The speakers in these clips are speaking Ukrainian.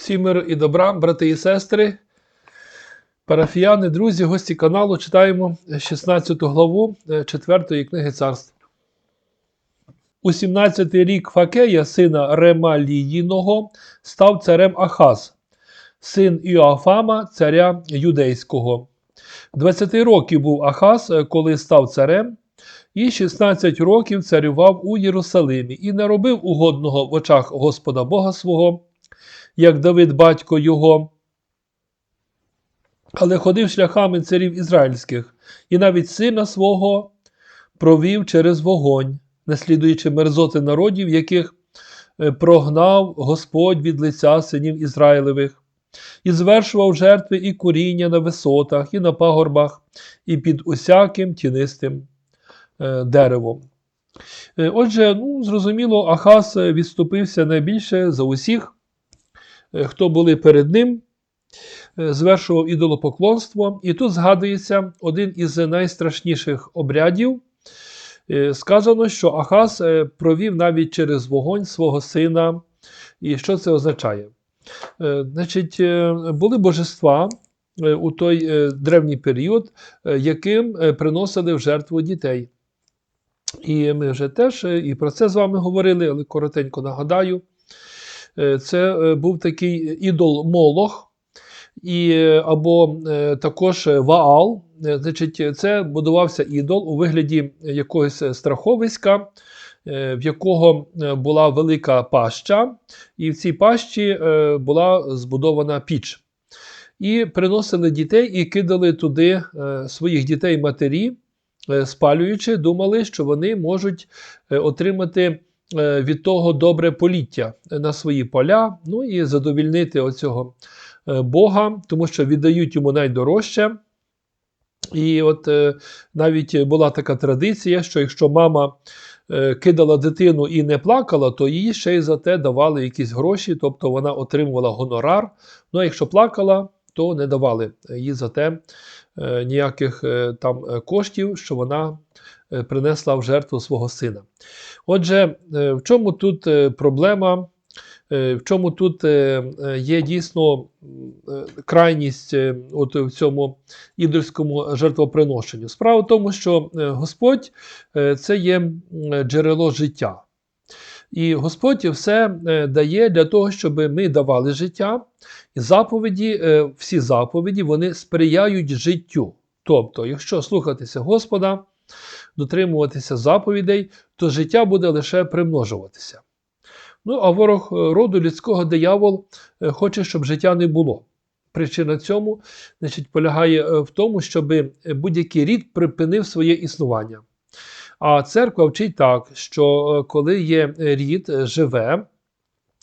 Всім мир і добра, брати і сестри, парафіяни, друзі, гості каналу читаємо 16 главу 4 книги царств. У 17 рік Факея, сина Ремаліїного, став царем Ахаз, син Іоафама, царя юдейського. 20 років був Ахаз, коли став царем, і 16 років царював у Єрусалимі, і не робив угодного в очах Господа Бога свого як Давид батько його, але ходив шляхами царів ізраїльських, і навіть сина свого провів через вогонь, наслідуючи мерзоти народів, яких е, прогнав Господь від лиця синів Ізраїлевих, і звершував жертви і куріння на висотах, і на пагорбах, і під усяким тінистим е, деревом. Е, Отже, ну, зрозуміло, Ахаз відступився найбільше за усіх. Е, хто були перед ним, е, звершував ідолопоклонство. І тут згадується один із найстрашніших обрядів. Е, Сказано, що Ахаз провів навіть через вогонь свого сина. І що це означає? Значить, були божества у той древній період, яким приносили в жертву дітей. І ми вже теж і про це з вами говорили, але коротенько нагадаю. Е, це е, був такий ідол Молох, і, або е, також Ваал. Значить, Це будувався ідол у вигляді якогось страховиська, в якого була велика паща, і в цій пащі була збудована піч. І приносили дітей і кидали туди своїх дітей-матері, спалюючи, думали, що вони можуть отримати. Е, від того добре поліття на свої поля, ну і задовільнити оцього е, Бога, тому що віддають йому найдорожче. І от е, навіть була така традиція, що якщо мама кидала дитину і не плакала, то їй ще й за те давали якісь гроші, тобто вона отримувала гонорар. Ну а якщо плакала, то не давали їй за те ніяких там коштів, що вона принесла в жертву свого сина. Отже, е, в чому тут е, проблема? Е, в чому тут є дійсно крайність от в цьому ідольському жертвоприношенню? Справа в тому, що Господь це є джерело життя. І Господь все дає для того, щоб ми давали життя. І заповіді, всі заповіді вони сприяють життю. Тобто, якщо слухатися Господа, дотримуватися заповідей, то життя буде лише примножуватися. Ну, а ворог е, роду людського диявол е, хоче, щоб життя не було. Причина цьому значить, полягає е, в тому, щоб будь-який рід припинив своє існування. А церква вчить так, що коли є рід живе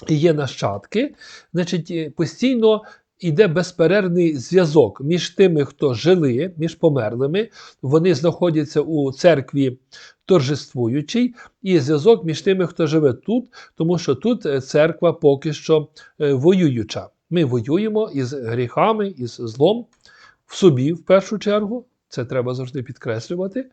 і є нащадки, значить постійно Іде безперервний зв'язок між тими, хто жили, між померлими, вони знаходяться у церкві торжествуючій, і зв'язок між тими, хто живе тут, тому що тут е, церква поки що е, воююча. Ми воюємо із гріхами, із злом в собі, в першу чергу. Це треба завжди підкреслювати.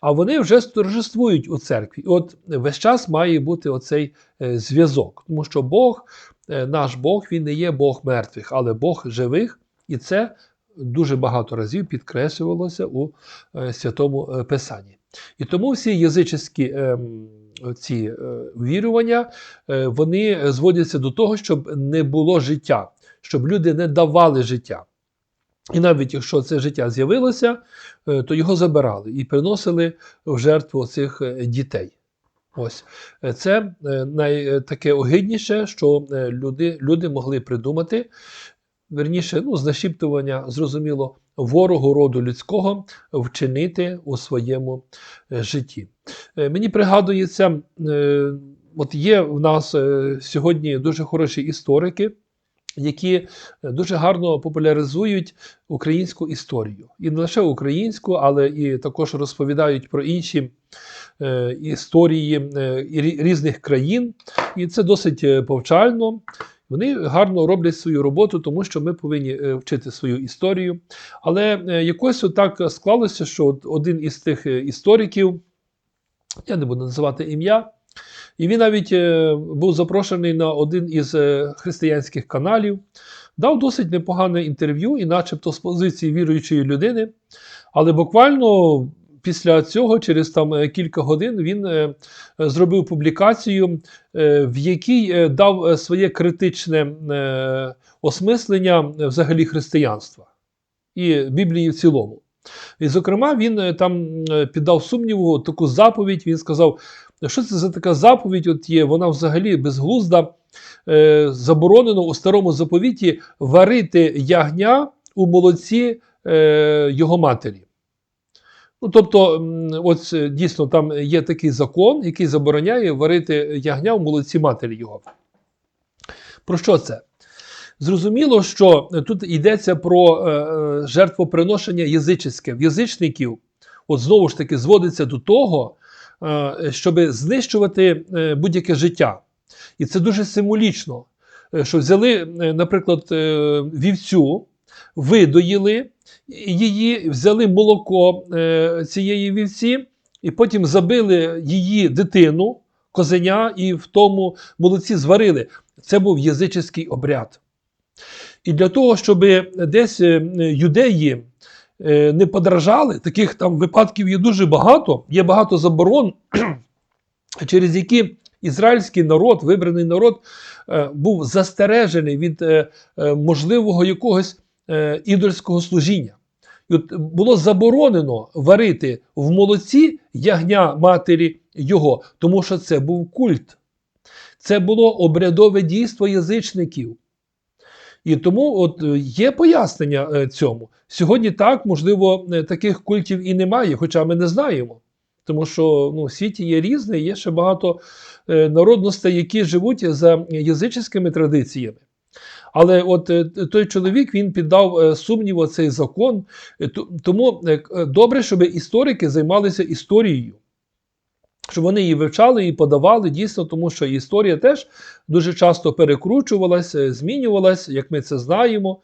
А вони вже торжествують у церкві. От весь час має бути оцей е, зв'язок, тому що Бог наш Бог він не є Бог мертвих, але Бог живих, і це дуже багато разів підкреслювалося у е, святому е, Писанні. І тому всі язичні ці вірування вони зводяться до того, щоб не було життя, щоб люди не давали життя. І навіть якщо це життя з'явилося, то його забирали і приносили в жертву цих дітей. Ось е, це е, найтаке огидніше, що е, люди люди могли придумати. Верніше, ну, знашіптування, зрозуміло, ворогу роду людського вчинити у своєму житті. Мені пригадується, от є в нас сьогодні дуже хороші історики, які дуже гарно популяризують українську історію. І не лише українську, але і також розповідають про інші. Е, історії е, різних країн, і це досить е, повчально. Вони гарно роблять свою роботу, тому що ми повинні вчити свою історію. Але якось так склалося, що один із тих істориків, я не буду називати ім'я, І він навіть е, був запрошений на один із е, християнських каналів, дав досить непогане інтерв'ю, і начебто з позиції віруючої людини. Але буквально після цього, через там е, кілька годин, він зробив публікацію, в якій дав своє критичне осмислення взагалі християнства і Біблії в цілому. І, зокрема, він там піддав сумніву таку заповідь. Він сказав, що це за така заповідь от є, вона взагалі безглузда. Е, заборонено у старому заповіті варити ягня у молоці е, його матері. Ну, тобто, от е, дійсно там є такий закон, який забороняє варити ягня у молоці матері його. Про що це? Зрозуміло, що тут йдеться про е, е, жертвоприношення язичське. В язичників, от знову ж таки, зводиться до того, щоб знищувати е, будь-яке життя. І це дуже символічно, е, що взяли, е, наприклад, е, вівцю, видоїли її, взяли молоко е, цієї вівці, і потім забили її дитину, козеня, і в тому молоці зварили. Це був язичний обряд. І для того, щоб десь е, юдеї е, не подражали, таких там випадків є дуже багато, є багато заборон, через які ізраїльський народ, вибраний народ, е, був застережений від е, е, можливого якогось е, ідольського служіння. От було заборонено варити в молоці ягня матері його, тому що це був культ. Це було обрядове дійство язичників. І тому от е, є пояснення е, цьому. Сьогодні так, можливо, е, таких культів і немає, хоча ми не знаємо. Тому що ну, світі є різне, є ще багато народностей, які живуть за язичськими традиціями. Але от той чоловік він піддав сумніву цей закон. Тому добре, щоб історики займалися історією, щоб вони її вивчали і подавали дійсно, тому що історія теж дуже часто перекручувалася, змінювалася, як ми це знаємо.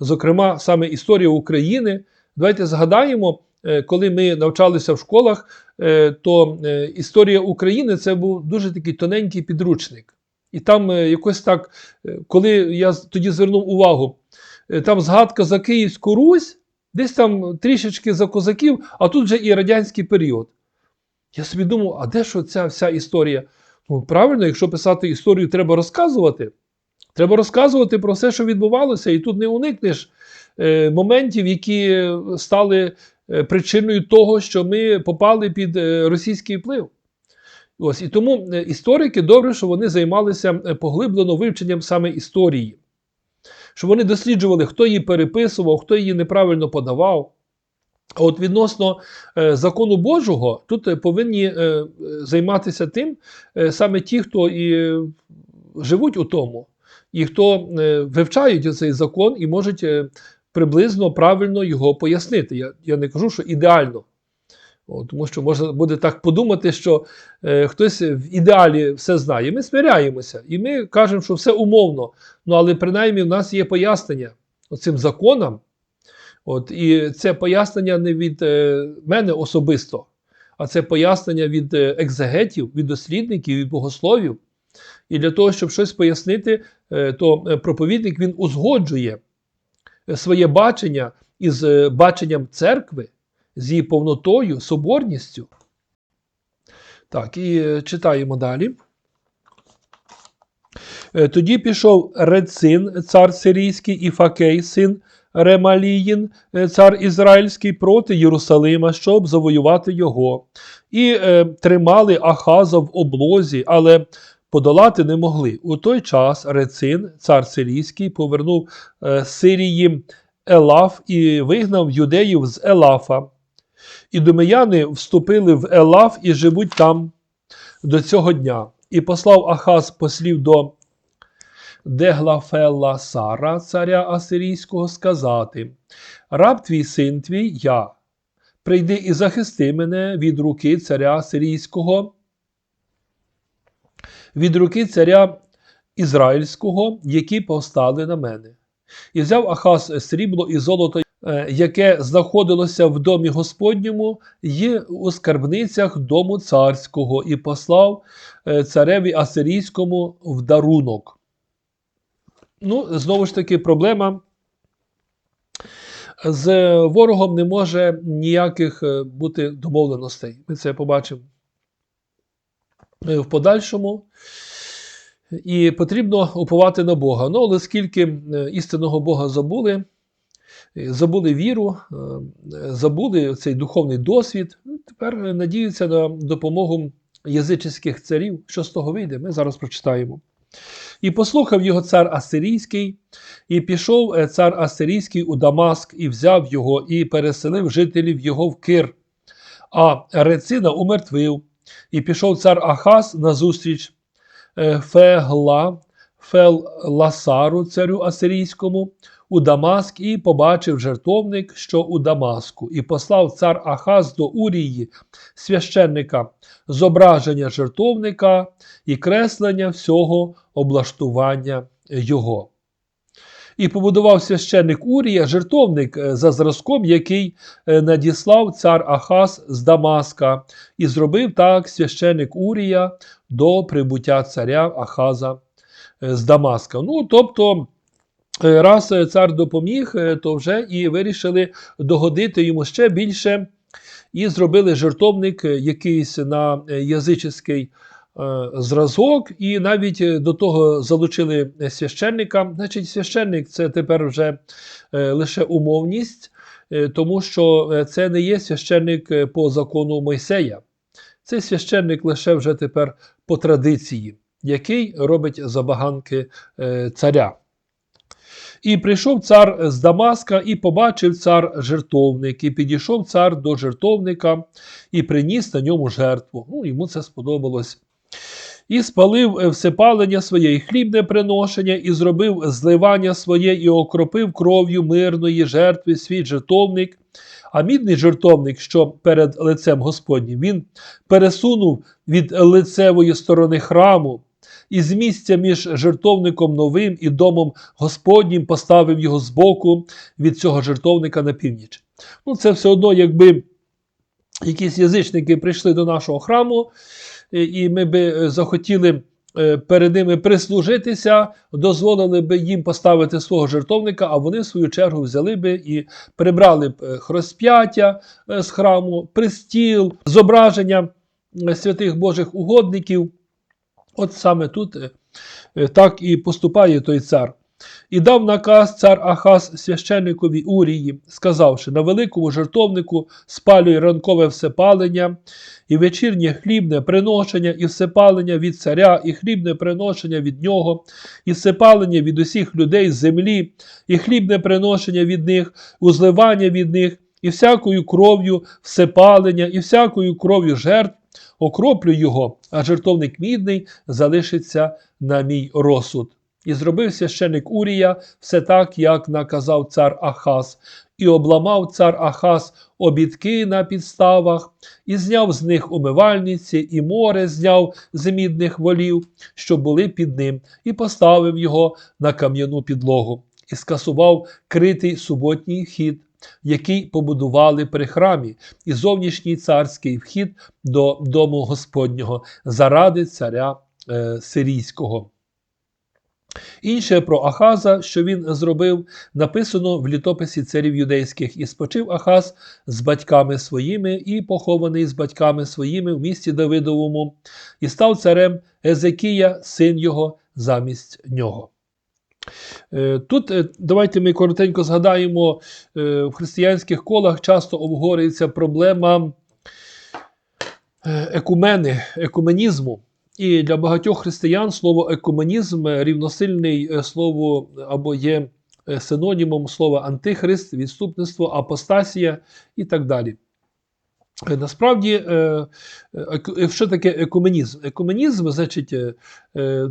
Зокрема, саме історія України. Давайте згадаємо, е, коли ми навчалися в школах, е, то е, історія України це був дуже такий тоненький підручник. І там е, якось так, е, коли я тоді звернув увагу, е, там згадка за Київську Русь, десь там трішечки за козаків, а тут вже і радянський період. Я собі думав, а де ж ця вся історія? Ну, правильно, якщо писати історію, треба розказувати. Треба розказувати про все, що відбувалося, і тут не уникнеш е, моментів, які стали е, причиною того, що ми попали під е, російський вплив. Ось і тому е, історики добре, що вони займалися поглиблено вивченням саме історії, що вони досліджували, хто її переписував, хто її неправильно подавав. А от відносно е, закону Божого, тут е, повинні е, займатися тим саме ті, хто і живуть у тому, і хто вивчають цей закон і можуть приблизно правильно його пояснити. Я, я не кажу, що ідеально. Тому що можна буде так подумати, що е, хтось в ідеалі все знає. Ми смиряємося, і ми кажемо, що все умовно. Ну, але принаймні в нас є пояснення оцим законам. От, і це пояснення не від е, мене особисто, а це пояснення від е, екзегетів, від дослідників, від богословів. І для того, щоб щось пояснити, е, то е, проповідник він узгоджує е, своє бачення із баченням церкви, з її повнотою, соборністю. Так, і читаємо далі. Тоді пішов Рецин, цар сирійський, і Факей, син Ремаліїн, е, цар Ізраїльський, проти Єрусалима, щоб завоювати його. І е, тримали Ахаза в облозі, але подолати не могли. У той час Рецин, цар сирійський, повернув е, Сирії Елаф і вигнав юдеїв з Елафа. Ідомеяни вступили в Елаф і живуть там до цього дня. І послав Ахаз послів до Деглафела Сара, царя Асирійського, сказати: Раб твій син твій, я. Прийди і захисти мене від руки царя Асирійського, від руки царя Ізраїльського, які повстали на мене. І взяв Ахаз срібло і золото е, яке знаходилося в домі Господньому, і у скарбницях дому царського, і послав е, цареві Асирійському в дарунок. Ну, знову ж таки, проблема. З ворогом не може ніяких е, бути домовленостей. Ми це побачимо е, в подальшому. І потрібно уповати на Бога. Ну, але скільки е, істинного Бога забули, забули віру, забули цей духовний досвід, ну, тепер надіються на допомогу язичних царів. Що з того вийде, ми зараз прочитаємо. І послухав його цар Асирійський, і пішов е, цар Асирійський у Дамаск, і взяв його, і переселив жителів його в Кир. А Рецина умертвив, і пішов цар Ахаз назустріч е, Фегла, Фел-Ласару, царю Асирійському, у Дамаск, і побачив жертовник, що у Дамаску, і послав цар Ахаз до Урії, священника, зображення жертовника і креслення всього облаштування його. І побудував священник Урія жертовник е, за зразком, який е, надіслав цар Ахаз з Дамаска, і зробив так священник Урія до прибуття царя Ахаза е, з Дамаска. Ну, тобто, раз е, цар допоміг, е, то вже і вирішили догодити йому ще більше, і зробили жертовник е, якийсь на е, язичний е, зразок, і навіть е, до того залучили е, священника. Значить, священник це тепер вже е, лише умовність, е, тому що е, це не є священник е, по закону Мойсея. Це священник лише вже тепер по традиції, який робить забаганки е, царя. І прийшов цар з Дамаска, і побачив цар жертовник, і підійшов цар до жертовника і приніс на ньому жертву. Ну, йому це сподобалось. І спалив е, всепалення своє і хлібне приношення, і зробив зливання своє, і окропив кров'ю мирної жертви свій жертовник. А мідний жертовник, що перед лицем Господнім, він пересунув від лицевої сторони храму, і з місця між жертовником новим і домом Господнім поставив його збоку від цього жертовника на північ. Ну, це все одно, якби якісь язичники прийшли до нашого храму, і- і ми би е, захотіли е, перед ними прислужитися, дозволили би їм поставити свого жертовника, а вони в свою чергу взяли би і прибрали б е, розп'яття е, з храму, пристіл, зображення е, святих Божих угодників. От саме тут е, е, так і поступає той цар. І дав наказ цар Ахаз священникові Урії, сказавши: на великому жертовнику спалюй ранкове всепалення, і вечірнє хлібне приношення, і всепалення від царя, і хлібне приношення від нього, і всепалення від усіх людей з землі, і хлібне приношення від них, узливання від них, і всякою кров'ю всепалення, і всякою кров'ю жертв окроплю його, а жертовник мідний залишиться на мій розсуд. І зробив священик Урія все так, як наказав цар Ахаз, і обламав цар Ахаз обідки на підставах, і зняв з них умивальниці, і море зняв з мідних волів, що були під ним, і поставив його на кам'яну підлогу, і скасував критий суботній вхід, який побудували при храмі, і зовнішній царський вхід до дому Господнього заради царя е, Сирійського. Інше про Ахаза, що він зробив, написано в літописі царів юдейських. І спочив Ахаз з батьками своїми, і похований з батьками своїми в місті Давидовому, і став царем Езекія, син його, замість нього. Е, Тут е, давайте ми коротенько згадаємо, е, в християнських колах часто обговорюється проблема екумени, екуменізму. І для багатьох християн слово екуменізм рівносильний слову або є синонімом слова антихрист, відступництво, апостасія і так далі. Е, Насправді, е, е, що таке екуменізм? Екуменізм, значить,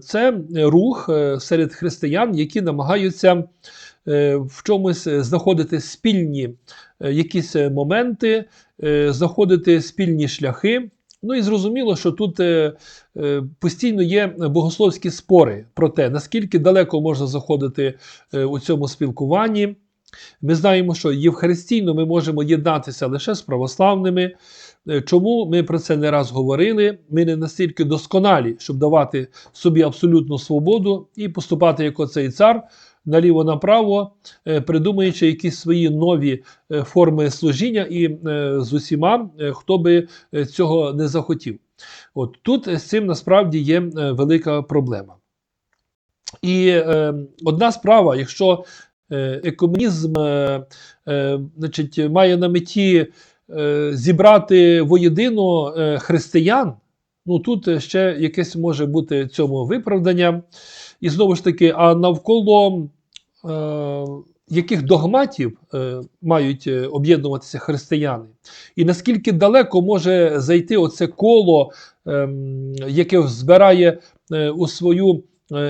це рух серед християн, які намагаються в чомусь знаходити спільні якісь моменти, знаходити спільні шляхи. Ну і зрозуміло, що тут постійно є богословські спори про те, наскільки далеко можна заходити у цьому спілкуванні, Ми знаємо, що євхаристійно ми можемо єднатися лише з православними. Е, Чому ми про це не раз говорили? Ми не настільки досконалі, щоб давати собі абсолютну свободу і поступати як оцей цар наліво-направо, е, придумуючи якісь свої нові е, форми служіння і з усіма, хто би цього не захотів. От тут з цим насправді є велика проблема. І е, одна справа, якщо е, екуменізм е, е, значить, має на меті зібрати воєдино е, християн, ну тут ще якесь може бути цьому виправдання. І знову ж таки, а навколо е, яких догматів е, мають об'єднуватися християни, і наскільки далеко може зайти оце коло, е, яке збирає е, у свою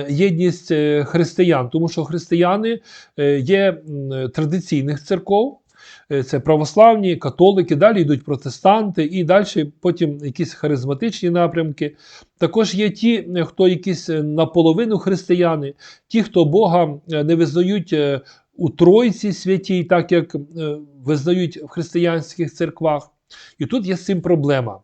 єдність е, християн, тому що християни е, є традиційних церков. Е, Це православні, католики, далі йдуть протестанти, і далі потім якісь харизматичні напрямки. Також є ті, е, хто якісь е, наполовину християни, ті, хто Бога е, не визнають е, у Тройці святій, так як е, визнають в християнських церквах. І тут є з цим проблема.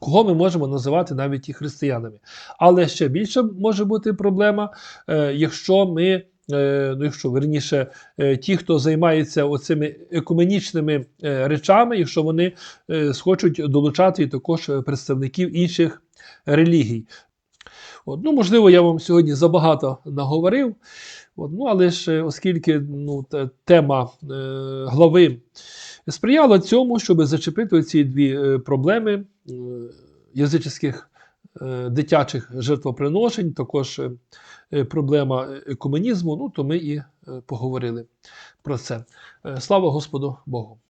Кого ми можемо називати навіть і християнами. Але ще більше може бути проблема, е, якщо ми, е, ну якщо верніше, е, ті, хто займається оцими екуменічними речами, якщо вони схочуть долучати також представників інших релігій. От, ну, можливо, я вам сьогодні забагато наговорив. От, ну, але ж е, оскільки ну, тема е, глави сприяла цьому, щоб зачепити ці дві е, проблеми е, язичних е, дитячих жертвоприношень, також е, е, проблема екуменізму, ну, то ми і поговорили про це. Слава Господу Богу!